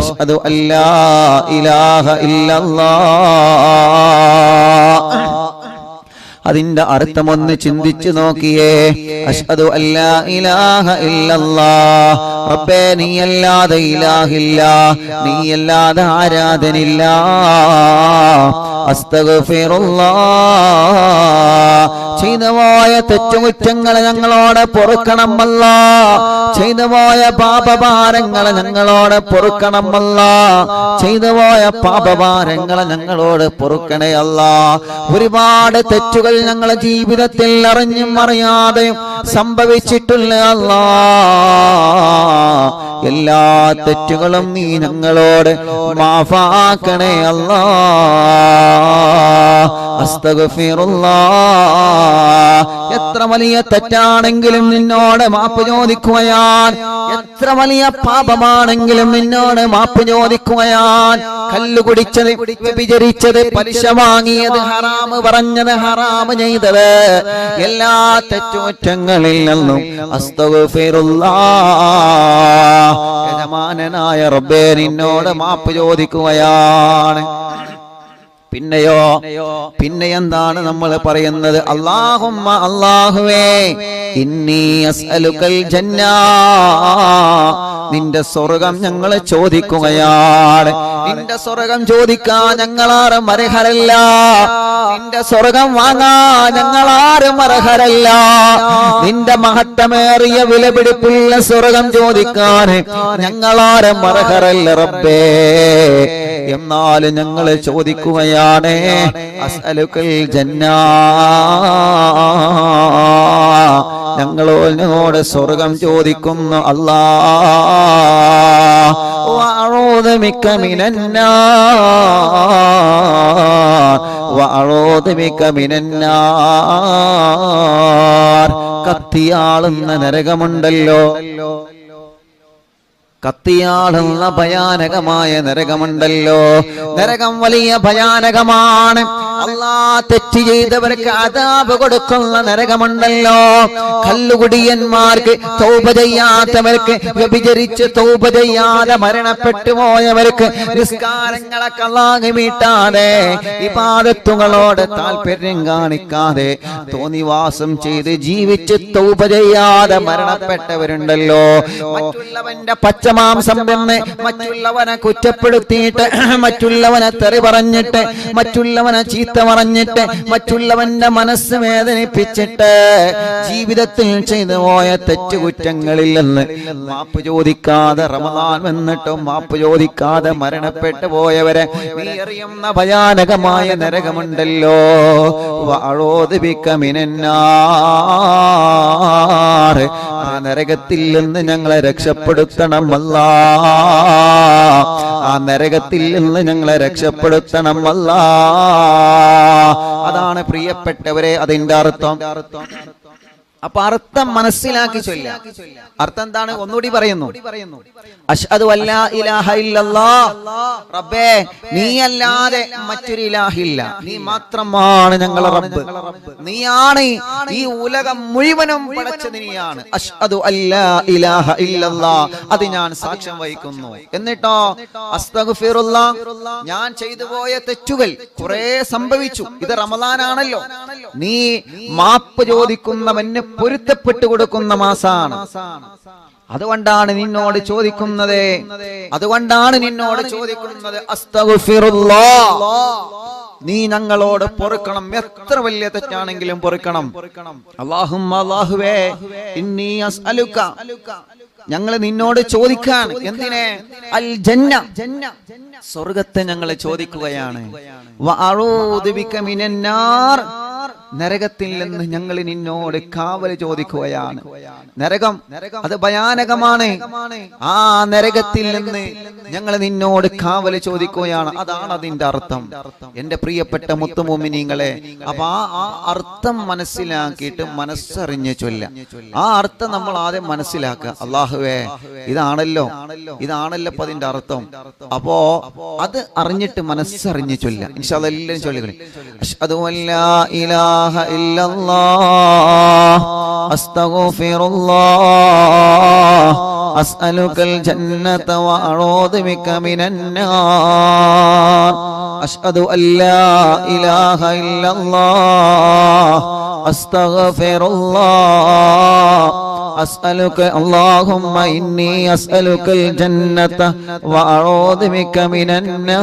അഷ്ഹദു അതിന്റെ അർത്ഥം ഒന്ന് ചിന്തിച്ചു നോക്കിയേ. അഷ്ഹദു അല്ലാ ഇലാഹ ഇല്ലല്ലാഹ് റബ്ബേ നീയല്ലാതെ ഇലാഹില്ല. നീയല്ലാതെ ആരാധനില്ല അസ്തഗ്ഫിറുല്ലാഹ്. തെറ്റുകുറ്റങ്ങൾ ഞങ്ങളോട് പൊറുക്കണമല്ല. ചെയ്തവായ പാപഭാരങ്ങളെ ഞങ്ങളോട് പൊറുക്കണമല്ല. ചെയ്തവായ പാപഭാരങ്ങളെ ഞങ്ങളോട് പൊറുക്കണേ അല്ല ഒരുപാട് തെറ്റുകൾ ഞങ്ങളെ ജീവിതത്തിൽ അറിഞ്ഞും അറിയാതെയും സംഭവിച്ചിട്ടുള്ള അല്ല എല്ലാ തെറ്റുകളും നീ ഞങ്ങളോട് മാഫാക്കണേ അല്ലാ. എത്ര വലിയ തെറ്റാണെങ്കിലും നിന്നോട് മാപ്പ് ചോദിക്കുകയാൻ എത്ര വലിയ പാപമാണെങ്കിലും നിന്നോട് മാപ്പ് ചോദിക്കുകയാൻ കല്ല് കുടിച്ചത് വിചരിച്ചത് പലിശ വാങ്ങിയത് ഹറാമ് പറഞ്ഞത് ഹറാമ് ചെയ്തത് എല്ലാ തെറ്റുകുറ്റങ്ങളിൽ നിന്നും അസ്തഗ്ഫിറുല്ലാഹ് യജമാനനായ റബ്ബേ നിന്നോട് മാപ്പ് ചോദിക്കുകയാണ്. പിന്നെയോ പിന്നെ എന്താണ് നമ്മൾ പറയുന്നത്? അള്ളാഹുമ്മ അള്ളാഹുവേ ജന്ന. നിന്റെ സ്വർഗം ഞങ്ങൾ ചോദിക്കുകയാണ്. നിന്റെ സ്വർഗം ചോദിക്കാൻ ഞങ്ങളാരും അർഹരല്ല നിന്റെ സ്വർഗം വാങ്ങാൻ ഞങ്ങളാരും അർഹരല്ല നിന്റെ മഹത്തമേറിയ വിലപിടിപ്പുള്ള സ്വർഗം ചോദിക്കാൻ ഞങ്ങളാരും അർഹരല്ല റബ്ബേ. എന്നാലും ഞങ്ങൾ ചോദിക്കുകയാണ് അസലുക്കൽ ജന്ന. ഞങ്ങളോട് സ്വർഗം ചോദിക്കുന്നു അല്ലാ വഅഊദു النار മിനന്നാർ. بك من മിനന്നാർ. കത്തിയാളുന്ന നരകമുണ്ടല്ലോ. കത്തിയാളുന്ന ഭയാനകമായ നരകമുണ്ടല്ലോ. നരകം വലിയ ഭയാനകമാണ്. അല്ലാ തെറ്റ് ചെയ്തവർക്ക് അതാപ് കൊടുക്കുന്ന നരകമുണ്ടല്ലോ. കല്ലുകുടിയന്മാർക്ക് തൗപ ചെയ്യാത്തവർക്ക് വ്യഭിചരിച്ച് തൗപ ചെയ്യാതെ മരണപ്പെട്ടു പോയവർക്ക് നിസ്കാരങ്ങളൊക്കെ അള്ളാഹ് മീട്ടാതെ ഇപാദത്തുകളോട് താല്പര്യം കാണിക്കാതെ തോന്നിവാസം ചെയ്ത് ജീവിച്ച് തൗപ ചെയ്യാതെ മരണപ്പെട്ടവരുണ്ടല്ലോ. മറ്റുള്ളവന്റെ പച്ചമാംസം തിന്ന് മറ്റുള്ളവനെ കുറ്റപ്പെടുത്തിയിട്ട് മറ്റുള്ളവനെ തെറി പറഞ്ഞിട്ട് മറ്റുള്ളവനെ ചീത്ത പറഞ്ഞിട്ട് മറ്റുള്ളവന്റെ മനസ്സ് വേദനിപ്പിച്ചിട്ട് ജീവിതത്തിൽ ചെയ്തു പോയ തെറ്റു നിന്ന് മാപ്പ് ചോദിക്കാതെ റമദാൻ വന്നിട്ടും മാപ്പ് ചോദിക്കാതെ മരണപ്പെട്ടു പോയവരെ നീ അറിയുന്ന ഭയാനകമായ നരകമുണ്ടല്ലോ. വാഴോദിപ്പിക്കമിനാറ് ആ നരകത്തിൽ നിന്ന് ഞങ്ങളെ രക്ഷപ്പെടുത്തണം അല്ല ആ നരകത്തിൽ നിന്ന് ഞങ്ങളെ രക്ഷപ്പെടുത്തണം അല്ല അതാണ് പ്രിയപ്പെട്ടവരെ അതിന്റെ അർത്ഥം. അപ്പൊ അർത്ഥം മനസ്സിലാക്കി ചൊല്ല. അർത്ഥം എന്താണ്? ഒന്നുകൂടി പറയുന്നു. അഷ്ഹദു അല്ലാ ഇലാഹ ഇല്ലല്ലാഹ് റബ്ബേ നീ അല്ലാതെ മറ്റൊരു ഇലാഹില്ല. നീ മാത്രമാണ് ഞങ്ങളെ റബ്ബ്. നീയാണ് ഈ ഉലകം മുഴുവനും പടച്ചത് നീയാണ് അഷ്ഹദു അല്ലാ ഇലാഹ ഇല്ലല്ലാഹ് അത് ഞാൻ സാക്ഷ്യം വഹിക്കുന്നു. എന്നിട്ടോ? അസ്തഗ്ഫിറുല്ലാഹ് ഞാൻ ചെയ്തു പോയ തെറ്റുകൾ കുറെ സംഭവിച്ചു. ഇത് റമദാനാണല്ലോ. നീ മാപ്പ് ചോദിക്കുന്നവന് പൊരുത്തപ്പെട്ടു കൊടുക്കുന്ന മാസാണ്. അതുകൊണ്ടാണ് നിന്നോട് ചോദിക്കുന്നത്. അതുകൊണ്ടാണ് നിന്നോട് ചോദിക്കുന്നത് നീ ഞങ്ങളോട് പൊറുക്കണം. എത്ര വലിയ തെറ്റാണെങ്കിലും പൊറുക്കണം. അള്ളാഹും അള്ളാഹുവേ ഞങ്ങൾ നിന്നോട് ചോദിക്കാൻ. എന്തിനെ? അൽ ജന്ന സ്വർഗത്തെ ഞങ്ങൾ ചോദിക്കുകയാണ് നരകത്തിൽ നിന്ന് ഞങ്ങൾ നിന്നോട് കാവൽ ചോദിക്കുകയാണ്. നരകം അത് ഭയാനകമാണ്. ആ നരകത്തിൽ നിന്ന് ഞങ്ങൾ നിന്നോട് കാവൽ ചോദിക്കുകയാണ്. അതാണ് അതിന്റെ അർത്ഥം. എന്റെ പ്രിയപ്പെട്ട മുത്തുമോമിനിങ്ങളെ അപ്പൊ ആ അർത്ഥം മനസ്സിലാക്കിയിട്ട് മനസ്സറിഞ്ഞ് ചൊല്ല. ആ അർത്ഥം നമ്മൾ ആദ്യം മനസ്സിലാക്കുക. അള്ളാഹുവേ ഇതാണല്ലോ. ഇതാണല്ലോ. അപ്പൊ അതിന്റെ അർത്ഥം. അപ്പോ അത് അറിഞ്ഞിട്ട് മനസ്സറിഞ്ഞ് ചൊല്ല. ഇൻഷാ ചൊല്ലുകളിൽ അതുമല്ല ചൊല്ലുകളി. إله إلا الله. أستغفر الله أسألك الجنة وأعوذ بك من النار. أشهد أن لا إله إلا الله. أستغفر الله أسألك اللهم إني أسألك الجنة وأعوذ بك من النار.